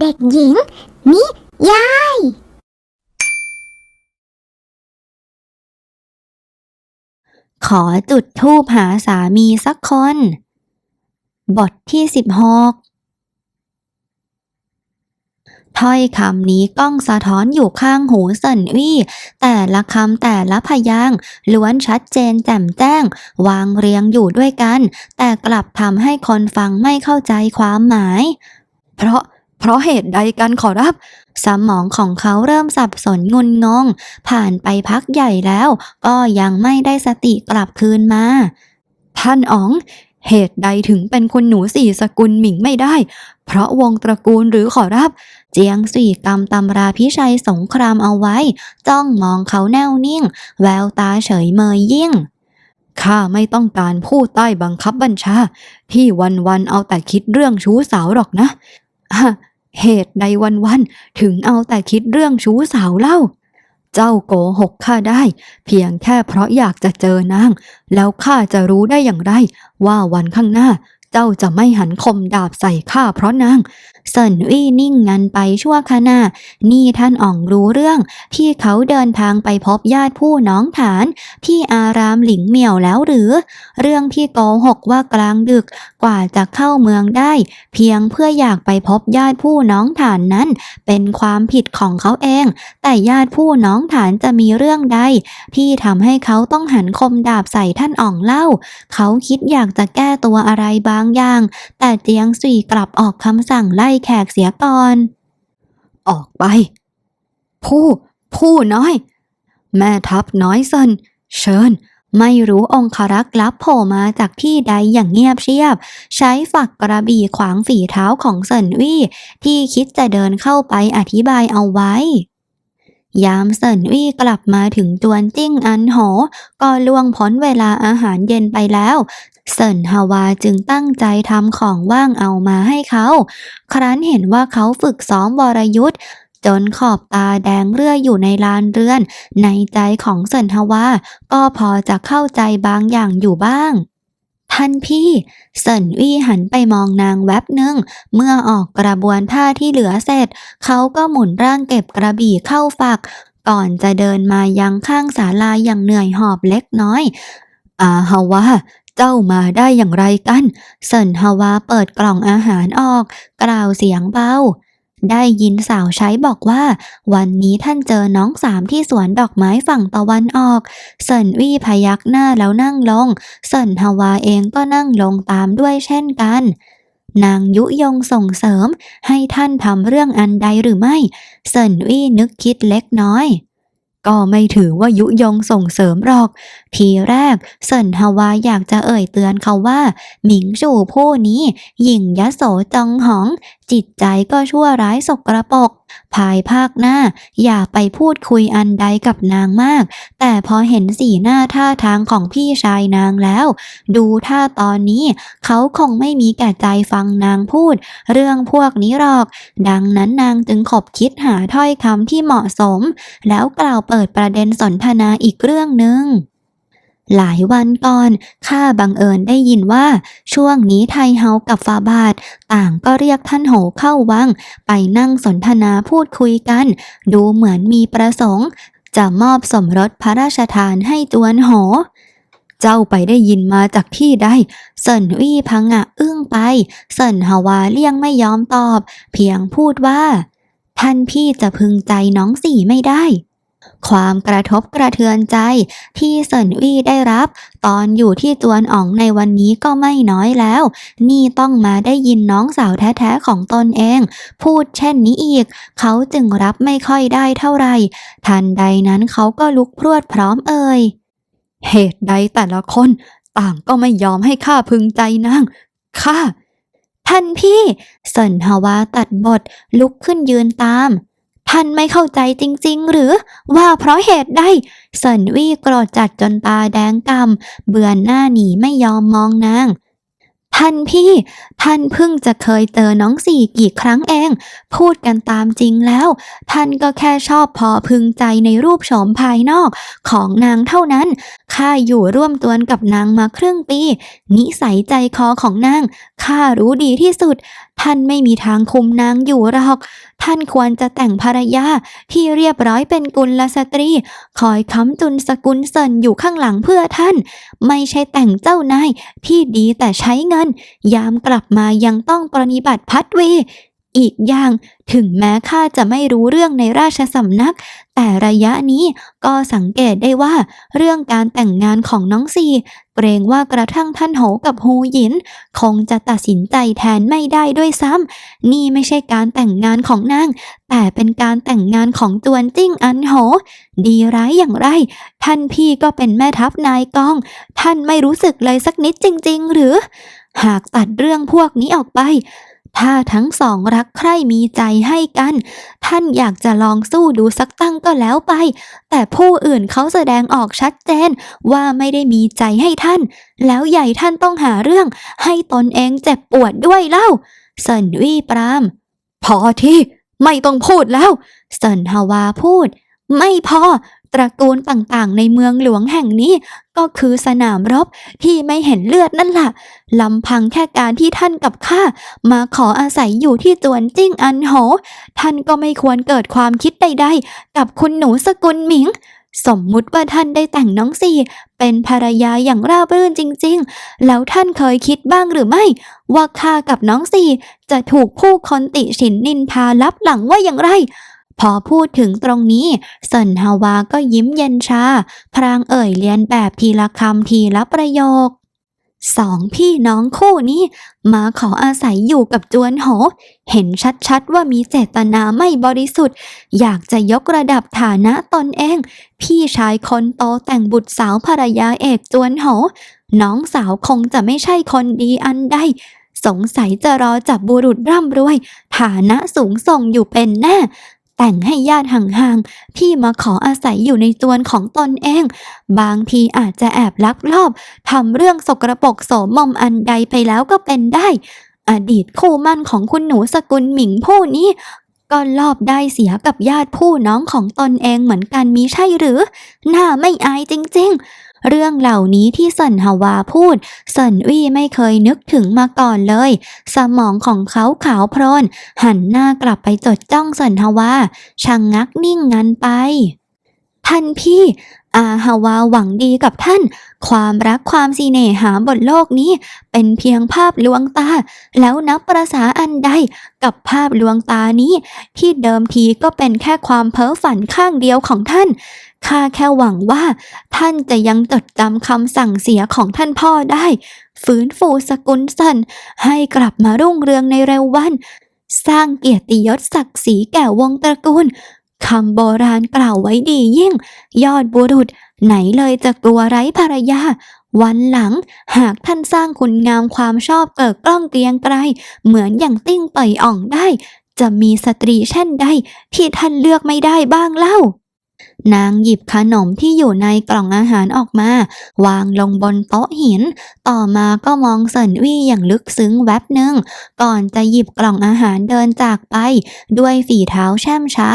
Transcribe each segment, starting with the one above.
เด็กหญิง นิยาย ขอจุดธูปหาสามีสักคน บทที่สิบหกถ้อยคำนี้ก้องสะท้อนอยู่ข้างหูเซินอี้แต่ละคำแต่ละพยางล้วนชัดเจนแจ่มแจ้ง วางเรียงอยู่ด้วยกัน แต่กลับทำให้คนฟังไม่เข้าใจความหมาย เพราะ เพราะเหตุใดกันขอรับ สมองของเขาเริ่มสับสนงุนงง ผ่านไปพักใหญ่แล้ว ก็ยังไม่ได้สติกลับคืนมา ท่านอ๋อง เหตุใดถึงเป็นคุณหนูสี่สกุลหมิงไม่ได้ เพราะวงตระกูลหรือขอรับ เจียงสี่กำตำราพิชัยสงครามเอาไว้ จ้องมองเขาแน่วนิ่ง แววตาเฉยเมยยิ่งข้าไม่ต้องการผู้ใต้บังคับบัญชา ที่วันๆเอาแต่คิดเรื่องชู้สาวหรอกนะฮะ เหตุใดวันๆถึงเอาแต่คิดเรื่องชู้สาวเล่า เจ้าโกหกข้าได้ เพียงแค่เพราะอยากจะเจอนาง แล้วข้าจะรู้ได้อย่างไร ว่าวันข้างหน้า เจ้าจะไม่หันคมดาบใส่ข้าเพราะนางเซินวี่นิ่งงันไปชั่วขณะนี่ท่านอ่องรู้เรื่อง ที่เขาเดินทางไปพบญาติผู้น้องฐาน ที่อารามหลิงเหมี่ยวแล้วหรือ เรื่องที่โกหกว่ากลางดึกกว่าจะเข้าเมืองได้ เพียงเพื่ออยากไปพบญาติผู้น้องฐานนั้น เป็นความผิดของเขาเอง แต่ญาติผู้น้องฐานจะมีเรื่องใด ที่ทำให้เขาต้องหันคมดาบใส่ท่านอ่องเล่า เขาคิดอยากจะแก้ตัวอะไรบางอย่าง แต่เจียงสี่กลับออกคำสั่งไล่แขกเสียก่อน ออกไป ผู้ ผู้น้อย แม่ทัพน้อยเซินเชิญ ไม่รู้องครักษ์ลับโผล่มาจากที่ใดอย่างเงียบเชียบ ใช้ฝักกระบี่ขวางฝีเท้าของเซินวี่ที่คิดจะเดินเข้าไปอธิบายเอาไว้ ยามเซินวี่กลับมาถึงจวนจิ้งอันโห ก็ล่วงพ้นเวลาอาหารเย็นไปแล้วเซินฮาวาจึงตั้งใจทำของว่างเอามาให้เขา ครั้นเห็นว่าเขาฝึกซ้อมวรยุทธ์ จนขอบตาแดงเรื่ออยู่ในลานเรือน ในใจของเซินฮาวาก็พอจะเข้าใจบางอย่างอยู่บ้าง ท่านพี่เซินวี่หันไปมองนางแวบหนึ่ง เมื่อออกกระบวนท่าที่เหลือเสร็จ เขาก็หมุนร่างเก็บกระบี่เข้าฝัก ก่อนจะเดินมายังข้างศาลาอย่างเหนื่อยหอบเล็กน้อยอาฮาวาเจ้ามาได้อย่างไรกัน เซินฮาวาเปิดกล่องอาหารออก กล่าวเสียงเบา ได้ยินสาวใช้บอกว่า วันนี้ท่านเจอน้องสามที่สวนดอกไม้ฝั่งตะวันออก เซินวี่พยักหน้าแล้วนั่งลง เซินฮาวาเองก็นั่งลงตามด้วยเช่นกัน นางยุยงส่งเสริม ให้ท่านทำเรื่องอันใดหรือไม่ เซินวี่นึกคิดเล็กน้อยก็ไม่ถือว่ายุยงส่งเสริมหรอก ทีแรกเซินฮาวาอยากจะเอ่ยเตือนเขาว่า หมิงจู่ผู้นี้หยิ่งยโสจองหอง จิตใจก็ชั่วร้ายสกระปก ภายภาคหน้า อย่าไปพูดคุยอันใดกับนางมาก แต่พอเห็นสีหน้าท่าทางของพี่ชายนางแล้ว ดูท่าตอนนี้ เขาคงไม่มีแก่ใจฟังนางพูด เรื่องพวกนี้หรอก ดังนั้นนางจึงขบคิดหาถ้อยคำที่เหมาะสม แล้วกล่าวเปิดประเด็นสนทนาอีกเรื่องหนึ่ง หลายวันก่อนข้าบังเอิญได้ยินว่า ช่วงนี้ไทเฮากับฟาบาท ต่างก็เรียกท่านโหเข้าวัง ไปนั่งสนทนาพูดคุยกัน ดูเหมือนมีประสงค์ จะมอบสมรสพระราชทานให้จวนโห เจ้าไปได้ยินมาจากที่ใดเซินวี่พังอะอึ้งไปเซินฮาวาเลี่ยงไม่ยอมตอบ เพียงพูดว่า ท่านพี่จะพึงใจน้องสี่ไม่ได้ ความกระทบกระเทือนใจที่เซินวี่ได้รับ ตอนอยู่ที่จวนอ๋องในวันนี้ก็ไม่น้อยแล้ว นี่ต้องมาได้ยินน้องสาวแท้ๆของตนเอง พูดเช่นนี้อีก เขาจึงรับไม่ค่อยได้เท่าไหร่ ทันใดนั้นเขาก็ลุกพรวดพร้อมเอ่ยเหตุใดแต่ละคน ต่างก็ไม่ยอมให้ข้าพึงใจนางข้าท่านพี่ เซินฮาวาตัดบท ลุกขึ้นยืนตาม ท่านไม่เข้าใจจริง ๆ หรือว่าเพราะเหตุใดเซินวี่โกรธจัดจนตาแดงกำเบือนหน้าหนีไม่ยอมมองนางท่านพี่ ท่านเพิ่งจะเคยเจอน้องสี่กี่ครั้งเอง พูดกันตามจริงแล้ว ท่านก็แค่ชอบพอพึงใจในรูปโฉมภายนอกของนางเท่านั้น ข้าอยู่ร่วมตัวนกับนางมาครึ่งปี นิสัยใจคอของนาง ข้ารู้ดีที่สุด ท่านไม่มีทางคุมนางอยู่หรอก ท่านควรจะแต่งภรรยาที่เรียบร้อยเป็นกุลสตรี คอยค้ำจุนสกุลเซินอยู่ข้างหลังเพื่อท่าน ไม่ใช่แต่งเจ้านายที่ดีแต่ใช้เงิน ยามกลับมายังต้องปรนิบัติพัดเวอีกอย่างถึงแม้ข้าจะไม่รู้เรื่องในราชสำนัก แต่ระยะนี้ก็สังเกตได้ว่า เรื่องการแต่งงานของน้องซี เกรงว่ากระทั่งท่านโหกับฮูหยิน คงจะตัดสินใจแทนไม่ได้ด้วยซ้ำนี่ไม่ใช่การแต่งงานของนาง แต่เป็นการแต่งงานของจวนจิ้งอันโห ดีร้ายอย่างไร ท่านพี่ก็เป็นแม่ทัพนายกอง ท่านไม่รู้สึกเลยสักนิดจริง ๆ หรือ หากตัดเรื่องพวกนี้ออกไป ถ้าทั้งสองรักใคร่มีใจให้กัน ท่านอยากจะลองสู้ดูสักตั้งก็แล้วไป แต่ผู้อื่นเขาแสดงออกชัดเจนว่าไม่ได้มีใจให้ท่าน แล้วใหญ่ท่านต้องหาเรื่อง ให้ตนเองเจ็บปวดด้วยเล่าเซินวี่ปราม พอที่ ไม่ต้องพูดแล้วเซินฮาวาพูด ไม่พอ ตระกูลต่างๆ ในเมืองหลวงแห่งนี้ ก็คือสนามรบที่ไม่เห็นเลือดนั่นล่ะลำพังแค่การที่ท่านกับข้ามาขออาศัยอยู่ที่จวนจิ้งอันโห ท่านก็ไม่ควรเกิดความคิดใดๆ กับคุณหนูสกุลหมิง สมมุติว่าท่านได้แต่งน้องซีเป็นภรรยาอย่างราบรื่นจริง ๆ แล้วท่านเคยคิดบ้างหรือไม่ ว่าข้ากับน้องซีจะถูกผู้คนติฉินนินทาลับหลังว่าอย่างไร พอพูดถึงตรงนี้เซินฮาวาก็ยิ้มเย็นชา พรางเอ่ยเลียนแบบทีละคำทีละประโยคสองพี่น้องคู่นี้ มาขออาศัยอยู่กับจวนโห เห็นชัดๆว่ามีเจตนาไม่บริสุทธิ์ อยากจะยกระดับฐานะตนเอง พี่ชายคนโตแต่งบุตรสาวภรรยาเอกจวนโห น้องสาวคงจะไม่ใช่คนดีอันใด สงสัยจะรอจับบุรุษร่ำรวย ฐานะสูงส่งอยู่เป็นแน่ แต่งให้ญาติห่างๆที่มาขออาศัยอยู่ในจวนของตนเอง บางทีอาจจะแอบลักลอบทำเรื่องสกรปรกโสมมอันใดไปแล้วก็เป็นได้ อดีตคู่มั่นของคุณหนูสกุลหมิงผู้นี้ก็ลอบได้เสียกับญาติผู้น้องของตนเองเหมือนกันมีใช่หรือ หน้าไม่อายจริง ๆ เรื่องเหล่านี้ที่เซินฮาวาพูดเซินวี่ไม่เคยนึกถึงมาก่อนเลย สมองของเขาขาวโพลน หันหน้ากลับไปจดจ้องเซินฮาวาช่างงักนิ่งงันไป ท่านพี่ อาฮาวาหวังดีกับท่าน ความรักความสีเนหาบนโลกนี้ เป็นเพียงภาพลวงตา แล้วนับประษาอันใดกับภาพลวงตานี้ ที่เดิมทีก็เป็นแค่ความเพ้อฝันข้างเดียวของท่าน ข้าแค่หวังว่า ท่านจะยังจดจำคำสั่งเสียของท่านพ่อได้ ฟื้นฟูสกุลสันให้กลับมารุ่งเรืองในเร็ววัน สร้างเกียรติยศศักดิ์ศรีแก่วงตระกูลคำโบราณกล่าวไว้ดียิ่ง ยอดบุรุษ ไหนเลยจะกลัวไร้ภรรยา วันหลัง หากท่านสร้างคุณงามความชอบเกิดกล้องเกรียงไกรเหมือนอย่างติ้งต่อยอ่องได้ จะมีสตรีเช่นใดที่ท่านเลือกไม่ได้บ้างเล่า นางหยิบขนมที่อยู่ในกล่องอาหารออกมา วางลงบนโต๊ะหิน ต่อมาก็มองเซินวี่อย่างลึกซึ้งแวบหนึ่ง ก่อนจะหยิบกล่องอาหารเดินจากไป ด้วยฝีเท้าแช่มช้า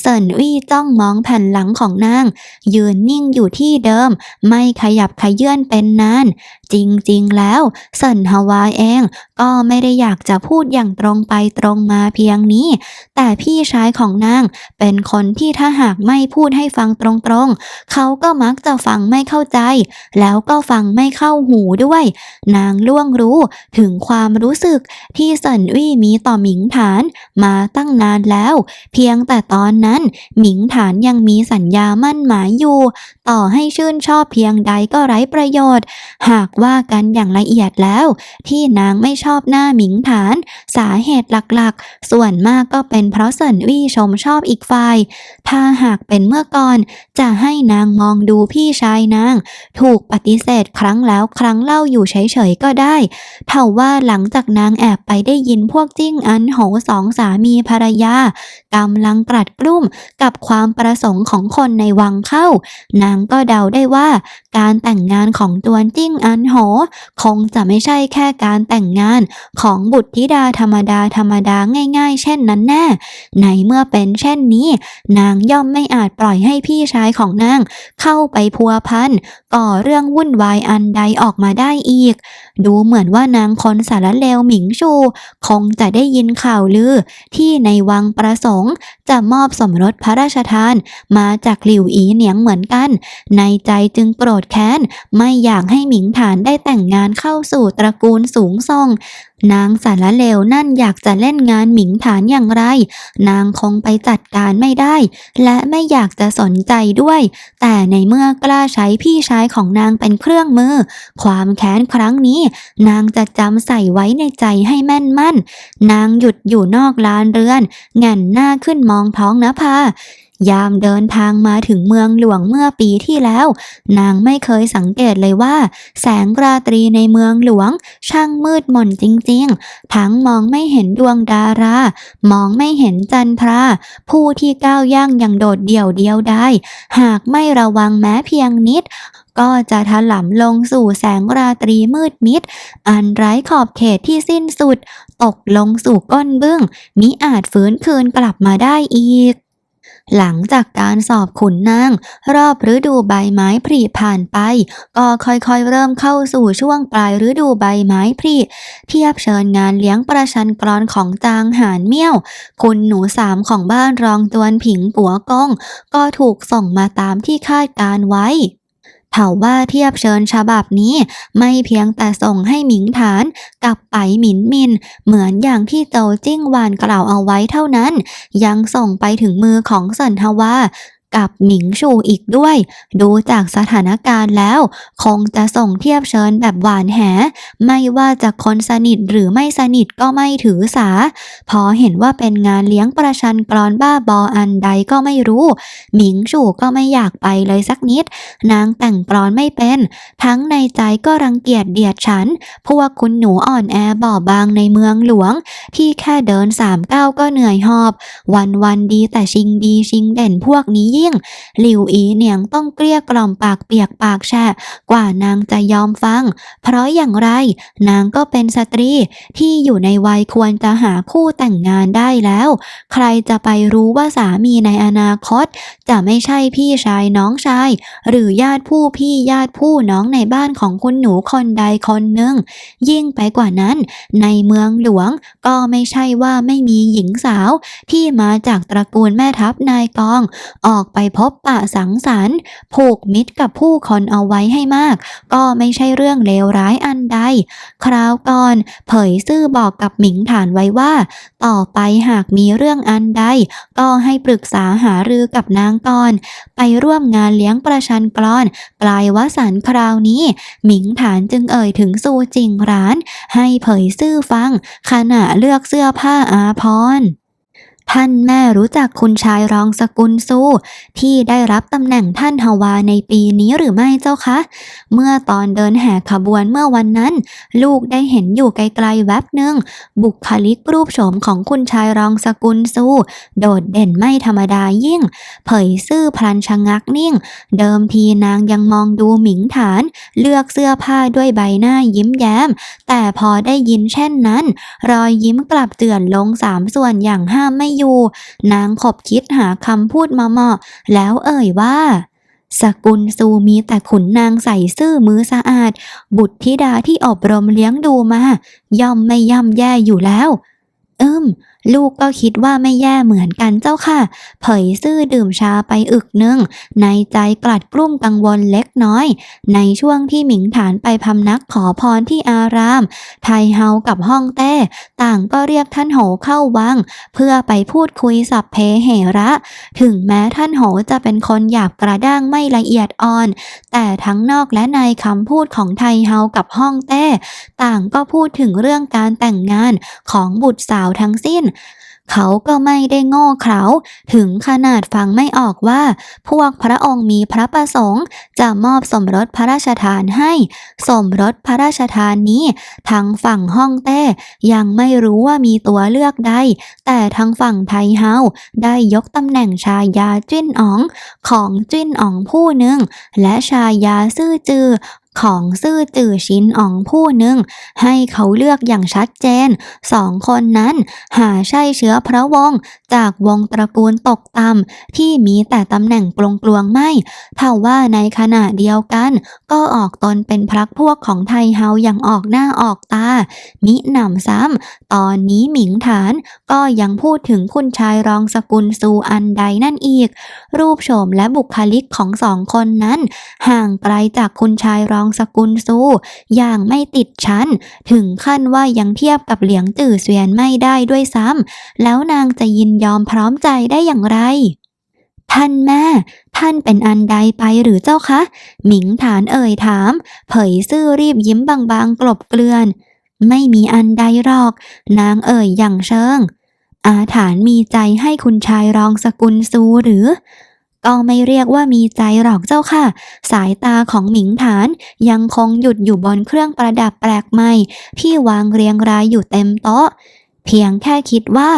เซินวี่จ้องมองแผ่นหลังของนาง ยืนนิ่งอยู่ที่เดิม ไม่ขยับขยื่นเป็นนานจริงๆแล้วเซินฮาวายเอง ก็ไม่ได้อยากจะพูดอย่างตรงไปตรงมาเพียงนี้ แต่พี่ชายของนางเป็นคนที่ถ้าหากไม่พูดให้ฟังตรงๆ เขาก็มักจะฟังไม่เข้าใจ แล้วก็ฟังไม่เข้าหูด้วย นางล่วงรู้ถึงความรู้สึกที่เซินวี่มีต่อหมิงฐานมาตั้งนานแล้ว เพียงแต่ตอนนั้นหมิงฐานยังมีสัญญามั่นหมายอยู่ ต่อให้ชื่นชอบเพียงใดก็ไร้ประโยชน์ หากว่ากันอย่างละเอียดแล้ว ที่นางไม่ชอบหน้าหมิงฐาน สาเหตุหลักๆ ส่วนมากก็เป็นเพราะเซินวี่ชมชอบอีกฝ่าย ถ้าหากเป็นเมื่อก่อนจะให้นางมองดูพี่ชายนาง ถูกปฏิเสธครั้งแล้วครั้งเล่าอยู่เฉยๆก็ได้เท่าว่าหลังจากนางแอบไปได้ยินพวกจิ้งอันโหสองสามีภรรยากำลังกลัดกลุ้มกับความประสงค์ของคนในวังเข้า นางก็เดาได้ว่า การแต่งงานของจวนจิ้งอันโห คงจะไม่ใช่แค่การแต่งงานของบุตรธิดาธรรมดาธรรมดาง่าย ๆ เช่นนั้นแน่ในเมื่อเป็นเช่นนี้ นางย่อมไม่อาจปล่อยให้พี่ชายของนางเข้าไปพัวพันก่อเรื่องวุ่นวายอันใดออกมาได้อีก ดูเหมือนว่านางคนสารเลวหมิงชู คงจะได้ยินข่าวลือ ที่ในวังประสงค์ จะมอบสมรสพระราชทาน มาจากหลิวอีเหนียงเหมือนกัน ในใจจึงโกรธแค้น ไม่อยากให้หมิงฐานได้แต่งงานเข้าสู่ตระกูลสูงส่งนางสารเลวนั่นอยากจะเล่นงานหมิงฐานอย่างไร นางคงไปจัดการไม่ได้ และไม่อยากจะสนใจด้วย แต่ในเมื่อกล้าใช้พี่ชายของนางเป็นเครื่องมือ ความแค้นครั้งนี้ นางจะจำใส่ไว้ในใจให้แม่นมั่น นางหยุดอยู่นอกลานเรือนแง่นหน้าขึ้นมองท้องนภา ยามเดินทางมาถึงเมืองหลวงเมื่อปีที่แล้ว นางไม่เคยสังเกตเลยว่า แสงราตรีในเมืองหลวง ช่างมืดมนจริงๆ ทั้งมองไม่เห็นดวงดารา มองไม่เห็นจันทรา ผู้ที่ก้าวย่างอย่างโดดเดี่ยวเดียวได้ หากไม่ระวังแม้เพียงนิดก็จะถลำลงสู่แสงราตรีมืดมิด อันไร้ขอบเขตที่สิ้นสุด ตกลงสู่ก้นบึ้งมิอาจฟื้นคืนกลับมาได้อีก หลังจากการสอบขุนนาง รอบฤดูใบไม้ผลิผ่านไป ก็ค่อยๆเริ่มเข้าสู่ช่วงปลายฤดูใบไม้ผลิเทียบเชิญงานเลี้ยงประชันกรอนของจางหานเมี่ยว คุณหนูสามของบ้านรองตวนผิงปัวกงก็ถูกส่งมาตามที่คาดการไว้ เถาว่าเทียบเชิญฉบับนี้ ไม่เพียงแต่ส่งให้หมิงฐานกับไปหมินมิน เหมือนอย่างที่โจจิ้งวานกล่าวเอาไว้เท่านั้น ยังส่งไปถึงมือของสันทวา กับหมิงชูอีกด้วย ดูจากสถานการณ์แล้ว คงจะส่งเทียบเชิญแบบหวานแห ไม่ว่าจะคนสนิทหรือไม่สนิทก็ไม่ถือสา พอเห็นว่าเป็นงานเลี้ยงประชันกรอนบ้าบออันใดก็ไม่รู้ หมิงชูก็ไม่อยากไปเลยสักนิด นางแต่งกรอนไม่เป็น ทั้งในใจก็รังเกียจเดียดฉัน พวกคุณหนูอ่อนแอบอบบางในเมืองหลวง ที่แค่เดินสามก้าวก็เหนื่อยหอบ วันวันดีแต่ชิงดีชิงเด่นพวกนี้ยิ่ง หลิวอีเหนียงต้องเกลี้ยกล่อมปากเปียกปากแฉะกว่านางจะยอมฟัง เพราะอย่างไร นางก็เป็นสตรีที่อยู่ในวัยควรจะหาคู่แต่งงานได้แล้ว ใครจะไปรู้ว่าสามีในอนาคต จะไม่ใช่พี่ชายน้องชาย หรือญาติผู้พี่ญาติผู้น้องในบ้านของคุณหนูคนใดคนหนึ่ง ยิ่งไปกว่านั้น ในเมืองหลวงก็ไม่ใช่ว่าไม่มีหญิงสาวที่มาจากตระกูลแม่ทัพนายกอง ออกไปพบปะสังสรรค์ ผูกมิตรกับผู้คนเอาไว้ให้มาก ก็ไม่ใช่เรื่องเลวร้ายอันใด คราวก่อน เผยซื่อบอกกับหมิงฐานไว้ว่า ต่อไปหากมีเรื่องอันใด ก็ให้ปรึกษาหารือกับนางก่อน ไปร่วมงานเลี้ยงประชันกลอน ปลายวสันคราวนี้ หมิงฐานจึงเอ่ยถึงซูจิงร้าน ให้เผยซื่อฟัง ขณะเลือกเสื้อผ้าอาพร ท่านแม่รู้จักคุณชายรองสกุลซูที่ได้รับตำแหน่งท่านฮาวาในปีนี้หรือไม่เจ้าคะ เมื่อตอนเดินแห่ขบวนเมื่อวันนั้น ลูกได้เห็นอยู่ไกลๆแวบหนึ่งบุคลิกรูปโฉมของคุณชายรองสกุลซูโดดเด่นไม่ธรรมดายิ่ง เผยซื่อพลันชะงักนิ่ง เดิมทีนางยังมองดูหมิงฐาน เลือกเสื้อผ้าด้วยใบหน้ายิ้มแย้ม แต่พอได้ยินเช่นนั้น รอยยิ้มกลับเจือนลงสามส่วนอย่างห้ามไม่อยู่ นางขบคิดหาคำพูดมาเหมาะ แล้วเอ่ยว่า สกุลซูมีแต่ขุนนางใส่ซื่อมือสะอาด บุตรธิดาที่อบรมเลี้ยงดูมา ย่อมไม่ย่ำแย่อยู่แล้ว อืม ลูกก็คิดว่าไม่แย่เหมือนกันเจ้าค่ะ เผยซื่อดื่มชาไปอึกหนึ่งในใจกลัดกลุ้มกังวลเล็กน้อย ในช่วงที่หมิงฐานไปพำนักขอพรที่อาราม ไทเฮากับฮ่องเต้ ต่างก็เรียกท่านโหเข้าวัง เพื่อไปพูดคุยสับเพเหระ ถึงแม้ท่านโหจะเป็นคนหยาบกระด้างไม่ละเอียดอ่อน แต่ทั้งนอกและในคำพูดของไทเฮากับฮ่องเต้ ต่างก็พูดถึงเรื่องการแต่งงานของบุตรสาวทั้งสิ้น เขาก็ไม่ได้โง่เขลาถึงขนาดฟังไม่ออกว่า พวกพระองค์มีพระประสงค์ จะมอบสมรสพระราชทานให้ สมรสพระราชทานนี้ ทางฝั่งฮ่องเต้ยังไม่รู้ว่ามีตัวเลือกใด แต่ทางฝั่งไทเฮาได้ยกตำแหน่งชายาจิ้นอ๋อง ของจิ้นอ๋องผู้หนึ่ง และชายาซื่อจือ ของซื่อจื่อชินอ๋องผู้หนึ่ง ให้เขาเลือกอย่างชัดเจนสองคนนั้นหาใช่เชื้อพระวงศ์จากวงตระกูลตกต่ำที่มีแต่ตำแหน่งกลวงๆไม่เท่าว่าในขณะเดียวกัน ก็ออกตนเป็นพรรคพวกของไทยเฮาอย่างออกหน้าออกตา มิหนำซ้ำตอนนี้หมิงฐานก็ยังพูดถึงคุณชายรองสกุลซูอันใดนั่นอีก รูปโฉมและบุคลิกของสองคนนั้น ห่างไกลจากคุณชายรองสกุลซู อย่างไม่ติดชั้น ถึงขั้นว่ายังเทียบกับเหลียงจื่อเสวียนไม่ได้ด้วยซ้ำแล้วนางจะยินยอมพร้อมใจได้อย่างไรท่านแม่ ท่านเป็นอันใดไปหรือเจ้าคะ หมิงฐานเอ่ยถาม เผยซื่อรีบยิ้มบางๆ กลบเกลื่อน ไม่มีอันใดหรอก นางเอ่ยอย่างเชิง อาถานมีใจให้คุณชายรองสกุลซูหรือ ก็ไม่เรียกว่ามีใจหรอกเจ้าค่ะ สายตาของหมิงฐานยังคงหยุดอยู่บนเครื่องประดับแปลกใหม่ที่วางเรียงรายอยู่เต็มโต๊ะ เพียงแค่คิดว่า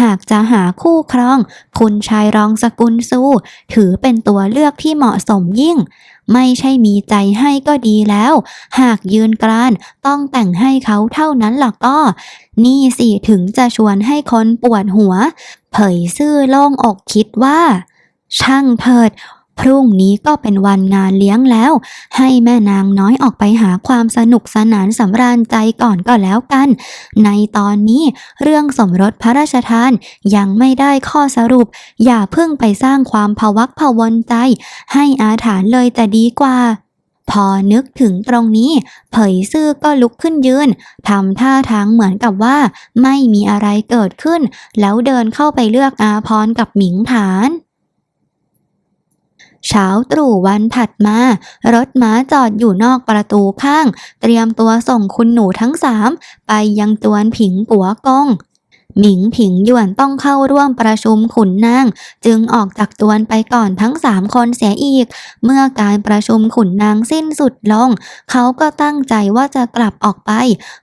หากจะหาคู่ครอง คุณชายรองสกุลซูถือเป็นตัวเลือกที่เหมาะสมยิ่ง ไม่ใช่มีใจให้ก็ดีแล้ว หากยืนกรานต้องแต่งให้เขาเท่านั้นล่ะก็ นี่สิถึงจะชวนให้คนปวดหัว เผยซื่อโล่งอกคิดว่า ช่างเถิด พรุ่งนี้ก็เป็นวันงานเลี้ยงแล้ว ให้แม่นางน้อยออกไปหาความสนุกสนานสำราญใจก่อนก็แล้วกัน ในตอนนี้เรื่องสมรสพระราชทานยังไม่ได้ข้อสรุป อย่าเพิ่งไปสร้างความภวักพวนใจ ให้อาถรรพ์เลยแต่ดีกว่าพอนึกถึงตรงนี้ เผยซื่อก็ลุกขึ้นยืนทำท่าทางเหมือนกับว่า ไม่มีอะไรเกิดขึ้น แล้วเดินเข้าไปเลือกอาพรกับหมิงฐาน เช้าตรู่วันถัดมา รถม้าจอดอยู่นอกประตูข้าง เตรียมตัวส่งคุณหนูทั้งสามไปยังตวนผิงปัวกง หมิงผิงหยวนต้องเข้าร่วมประชุมขุนนาง จึงออกจากจวนไปก่อนทั้งสามคนเสียอีก เมื่อการประชุมขุนนางสิ้นสุดลง เขาก็ตั้งใจว่าจะกลับออกไป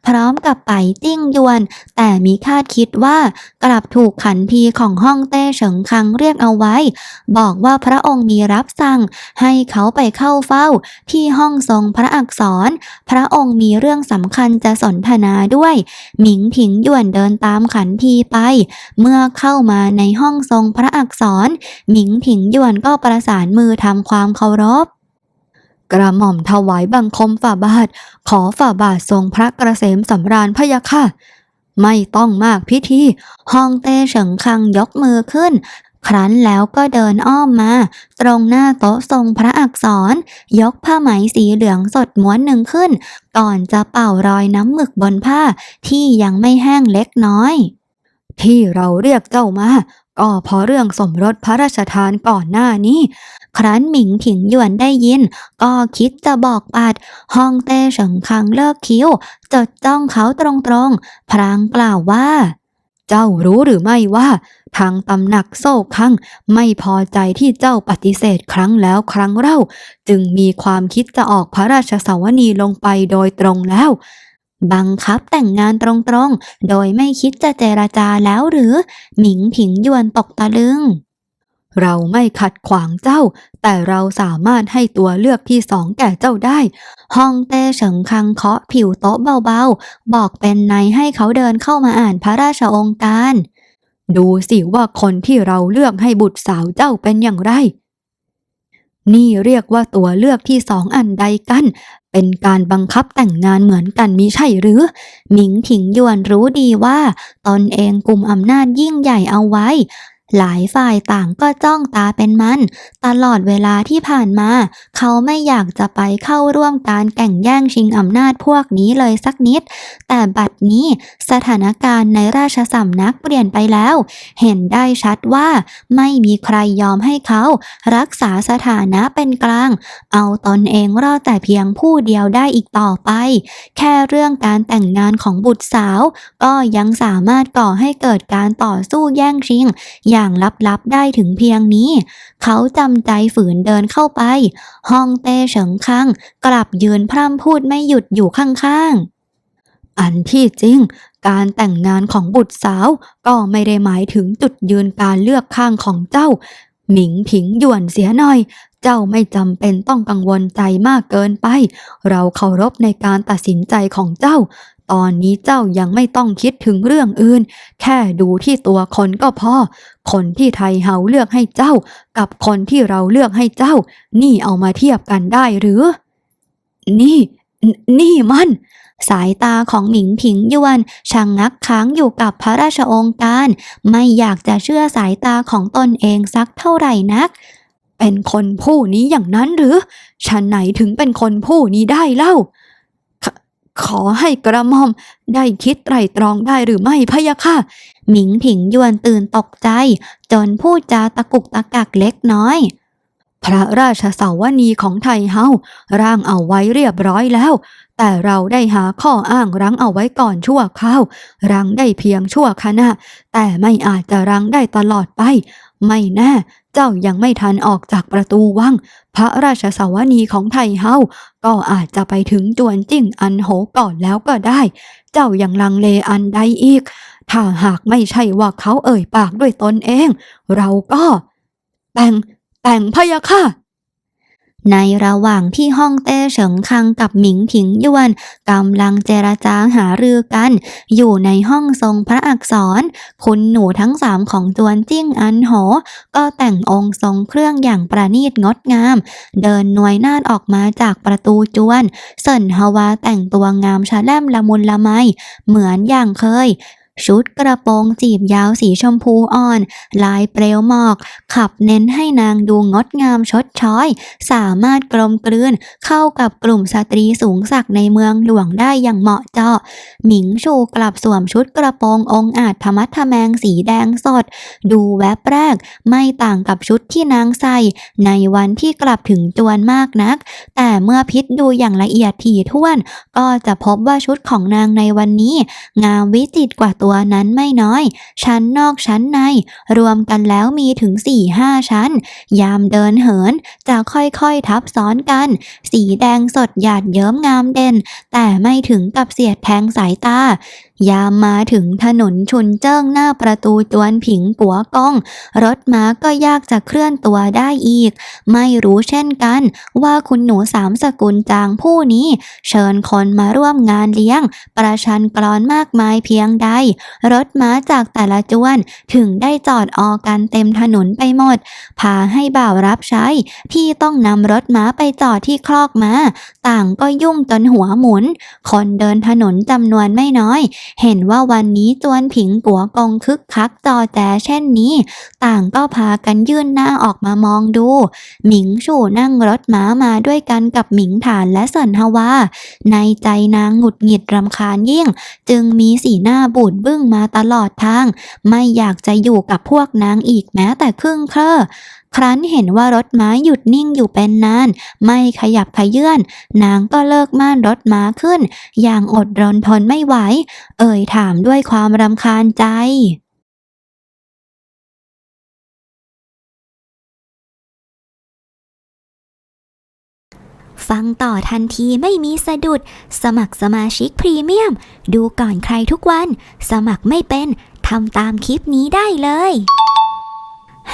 พร้อมกับไปจิ้งยวน แต่มีคาดคิดว่ากลับถูกขันทีของห้องเต้เฉิงคังเรียกเอาไว้ บอกว่าพระองค์มีรับสั่ง ให้เขาไปเข้าเฝ้า ที่ห้องทรงพระอักษร พระองค์มีเรื่องสำคัญจะสนทนาด้วย หมิงผิงหยวนเดินตามขันทีไป เมื่อเข้ามาในห้องทรงพระอักษร หมิงผิงหยวนก็ประสานมือทำความเคารพกระหม่อมถวายบังคมฝ่าบาท ขอฝ่าบาททรงพระกระเสมสำราญพะยะค่ะ ไม่ต้องมากพิธีฮองเต้เฉิงคังยกมือขึ้น ครั้นแล้วก็เดินอ้อมมา ตรงหน้าโต๊ะทรงพระอักษร ยกผ้าไหมสีเหลืองสดม้วนหนึ่งขึ้น ก่อนจะเป่ารอยน้ำหมึกบนผ้าที่ยังไม่แห้งเล็กน้อย ที่เราเรียกเจ้ามา ก็เพราะเรื่องสมรสพระราชทานก่อนหน้านี้ ครั้นหมิงผิงหยวนได้ยิน ก็คิดจะบอกปัดฮองเต้เฉิงคังเลิกคิ้ว จดจ้องเขาตรงๆ พรางกล่าวว่า เจ้ารู้หรือไม่ว่า ทางตำหนักโซ่คังไม่พอใจที่เจ้าปฏิเสธครั้งแล้วครั้งเล่า จึงมีความคิดจะออกพระราชสวนีลงไปโดยตรงแล้ว บังคับแต่งงานตรงๆ โดยไม่คิดจะเจรจาแล้วหรือ หมิงผิงยวนตกตะลึง เราไม่ขัดขวางเจ้า แต่เราสามารถให้ตัวเลือกที่สองแก่เจ้าได้ฮองเต้เฉิงคังเคาะผิวโต๊ะเบาๆ บอกเป็นนายให้เขาเดินเข้ามาอ่านพระราชองค์การ ดูสิว่าคนที่เราเลือกให้บุตรสาวเจ้าเป็นอย่างไรนี่เรียกว่าตัวเลือกที่สองอันใดกัน เป็นการบังคับแต่งงานเหมือนกันมิใช่หรือ หมิงถิงยวนรู้ดีว่า ตนเองกลุ่มอำนาจยิ่งใหญ่เอาไว้ หลายฝ่ายต่างก็จ้องตาเป็นมัน ตลอดเวลาที่ผ่านมา เขาไม่อยากจะไปเข้าร่วมการแข่งแย่งชิงอำนาจพวกนี้เลยสักนิด แต่บัดนี้สถานการณ์ในราชสำนักเปลี่ยนไปแล้ว เห็นได้ชัดว่าไม่มีใครยอมให้เขา รักษาสถานะเป็นกลาง เอาตนเองรอดแต่เพียงผู้เดียวได้อีกต่อไป แค่เรื่องการแต่งงานของบุตรสาว ก็ยังสามารถก่อให้เกิดการต่อสู้แย่งชิงอย่างลับๆได้ถึงเพียงนี้ เขาจำใจฝืนเดินเข้าไป ห้องเต้เฉิงคังกลับยืนพร่ำพูดไม่หยุดอยู่ข้างๆอันที่จริง การแต่งงานของบุตรสาวก็ไม่ได้หมายถึงจุดยืนการเลือกข้างของเจ้า หมิงผิงหยวนเสียหน่อย เจ้าไม่จำเป็นต้องกังวลใจมากเกินไป เราเคารพในการตัดสินใจของเจ้า ตอนนี้เจ้ายังไม่ต้องคิดถึงเรื่องอื่น แค่ดูที่ตัวคนก็พอ คนที่ไทยเฮาเลือกให้เจ้า กับคนที่เราเลือกให้เจ้า นี่เอามาเทียบกันได้หรือ นี่ นี่มัน สายตาของหมิงผิงยวนช่างงักค้างอยู่กับพระราชองค์การ ไม่อยากจะเชื่อสายตาของตนเองสักเท่าไหร่นัก เป็นคนผู้นี้อย่างนั้นหรือ ฉันไหนถึงเป็นคนผู้นี้ได้เล่า ขอให้กระหม่อมได้คิดไตรตรองได้หรือไม่พะยะค่ะ หมิงผิงยวนตื่นตกใจ จนพูดจาตะกุกตะกักเล็กน้อย พระราชสาวนีของไทยเฮาร่างเอาไว้เรียบร้อยแล้ว แต่เราได้หาข้ออ้างรั้งเอาไว้ก่อนชั่วคราว รั้งได้เพียงชั่วขณะแต่ไม่อาจจะรั้งได้ตลอดไป ไม่แน่ เจ้ายังไม่ทันออกจากประตูวัง พระราชสาวนีของไทเฮา ก็อาจจะไปถึงจวนจิ้งอันโหก่อนแล้วก็ได้ เจ้ายังลังเลอันใดอีก ถ้าหากไม่ใช่ว่าเขาเอ่ยปากด้วยตนเอง เราก็ แต่งแต่งพะยะค่ะ ในระหว่างที่ห้องเต้เฉิงคังกับหมิงผิงยวนกำลังเจรจาหารือกัน อยู่ในห้องทรงพระอักษร คุณหนูทั้งสามของจวนจิ้งอันโห ก็แต่งองค์ทรงเครื่องอย่างประณีตงดงาม เดินหน่วยนาดออกมาจากประตูจวน เสินฮวาแต่งตัวงามชะแลมละมุนละไม เหมือนอย่างเคย ชุดกระโปรงจีบยาวสีชมพูอ่อน ลายเปลวหมอก ขับเน้นให้นางดูงดงามชดช้อย สามารถกลมกลืนเข้ากับกลุ่มสตรีสูงสักดิ์ในเมืองหลวงได้อย่างเหมาะเจาะ หมิงชูกลับสวมชุดกระโปรงองค์อาจธรรมัทะแมงสีแดงสด ดูแวบแรก ไม่ต่างกับชุดที่นางใส่ ในวันที่กลับถึงจวนมากนัก แต่เมื่อพิษดูอย่างละเอียดถี่ถ้วน ก็จะพบว่าชุดของนางในวันนี้ งามวิจิตรกว่าตัวัวนั้นไม่น้อย ชั้นนอกชั้นใน รวมกันแล้วมีถึง4ี่ห้าชั้น ยามเดินเหินจะค่อยๆทับซ้อนกัน สีแดงสดหยาดเยิ้มงามเด่น แต่ไม่ถึงกับเสียดแทงสายตา ยามมาถึงถนนชุนเจิ้งหน้าประตูจวนผิงปัวกอง รถม้าก็ยากจะเคลื่อนตัวได้อีก ไม่รู้เช่นกัน ว่าคุณหนูสามสกุลจางผู้นี้ เชิญคนมาร่วมงานเลี้ยง ประชันกลอนมากมายเพียงใด รถม้าจากแต่ละจวนถึงได้จอดออกันเต็มถนนไปหมด พาให้บ่าวรับใช้ ที่ต้องนำรถม้าไปจอดที่คลอกม้า ต่างก็ยุ่งจนหัวหมุน คนเดินถนนจำนวนไม่น้อยเห็นว่าวันนี้จวนผิงกัวกงคึกคักจอแจเช่นนี้ ต่างก็พากันยื่นหน้าออกมามองดู หมิงชู่นั่งรถม้ามาด้วยกันกับหมิงฐานและเซินฮวาในใจนางหงุดหงิดรำคาญยิ่ง จึงมีสีหน้าบูดบึ้งมาตลอดทาง ไม่อยากจะอยู่กับพวกนางอีกแม้แต่ครึ่งเครอ ครั้นเห็นว่ารถม้าหยุดนิ่งอยู่เป็นนาน ไม่ขยับขยื่นนางก็เลิกม่านรถม้าขึ้น อย่างอดรนทนไม่ไหว เอ่ยถามด้วยความรำคาญใจฟังต่อทันทีไม่มีสะดุด สมัครสมาชิกพรีเมียม ดูก่อนใครทุกวัน สมัครไม่เป็น ทำตามคลิปนี้ได้เลย